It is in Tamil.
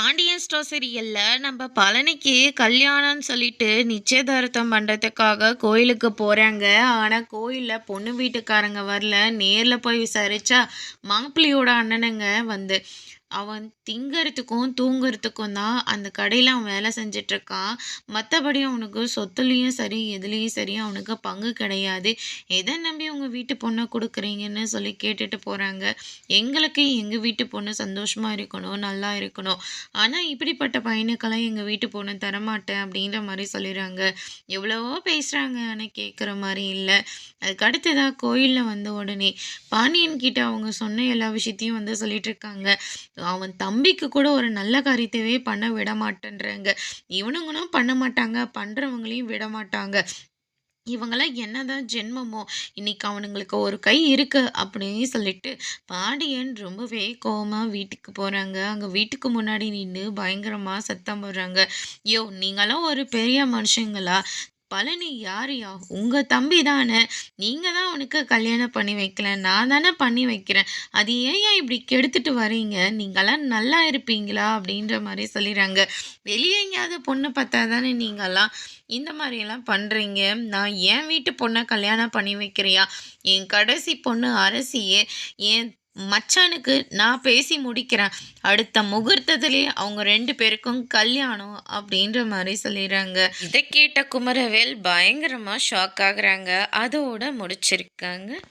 பாண்டியன் ஸ்டோர் சீரியலில் நம்ம பழனிக்கு கல்யாணம்னு சொல்லிட்டு நிச்சயதார்த்தம் பண்ணுறதுக்காக கோயிலுக்கு போகிறாங்க ஆனால் கோயிலில் பொண்ணு வீட்டுக்காரங்க வரல. நேரில் போய் விசாரிச்சா மாப்பிள்ளையோட அண்ணனுங்க வந்து அவன் திங்கிறதுக்கும் தூங்குறதுக்கும் தான் அந்த கடையில் அவன் வேலை செஞ்சிட்ருக்கான் மற்றபடி அவனுக்கு சொத்துலேயும் சரி எதுலேயும் சரி அவனுக்கு பங்கு கிடையாது. எதை நம்பி உங்கள் வீட்டு பொண்ணை கொடுக்குறீங்கன்னு சொல்லி கேட்டுட்டு போகிறாங்க எங்களுக்கு எங்கள் வீட்டு பொண்ணு சந்தோஷமாக இருக்கணும் நல்லா இருக்கணும். ஆனால் இப்படிப்பட்ட பையனுக்கெல்லாம் எங்கள் வீட்டு பொண்ணு தரமாட்டேன் அப்படின்ற மாதிரி சொல்லிடுறாங்க. எவ்வளவோ பேசுகிறாங்க ஆனால் கேட்குற மாதிரி இல்லை. அதுக்கு அடுத்ததாக கோயிலில் வந்த உடனே பாண்டியன் கிட்ட அவங்க சொன்ன எல்லா விஷயத்தையும் வந்து சொல்லிட்டு இருக்காங்க அவன் தம்பிக்கு கூட ஒரு நல்ல காரியத்தவே பண்ண விட மாட்டேன்றாங்க இவனுங்களும் பண்ண மாட்டாங்க பண்ணுறவங்களையும் விட மாட்டாங்க இவங்களாம் என்னதான் ஜென்மமோ இன்னைக்கு அவனுங்களுக்கு ஒரு கை இருக்கு அப்படின்னு சொல்லிட்டு பாண்டியன் ரொம்பவே கோவமா வீட்டுக்கு போகிறாங்க அங்கே வீட்டுக்கு முன்னாடி நின்று பயங்கரமாக சத்தம் போடுறாங்க. யோ நீங்களாம் ஒரு பெரிய மனுஷங்களா? பழனி யாருயா உங்கள் தம்பி தானே. நீங்கள் தான் அவனுக்கு கல்யாணம் பண்ணி வைக்கல. நான் தானே பண்ணி வைக்கிறேன். அது ஏன் இப்படி கெடுத்துட்டு வரீங்க நீங்களாம் நல்லா இருப்பீங்களா? அப்படின்ற மாதிரி சொல்லிடுறாங்க வெளியே எங்கேயாவது பொண்ணு பார்த்தா தானே நீங்களாம் இந்த மாதிரியெல்லாம் பண்ணுறீங்க நான் என் வீட்டு பொண்ணை கல்யாணம் பண்ணி வைக்கிறியா? என் கடைசி பொண்ணு அரசியே. என் மச்சானுக்கு நான் பேசி முடிக்கிறேன். அடுத்த முகூர்த்தத்திலே அவங்க ரெண்டு பேருக்கும் கல்யாணம் அப்படின்ற மாதிரி சொல்லிடுறாங்க. இதை கேட்ட குமரவேல் பயங்கரமாக ஷாக் ஆகுறாங்க. அதோட முடிச்சிருக்காங்க.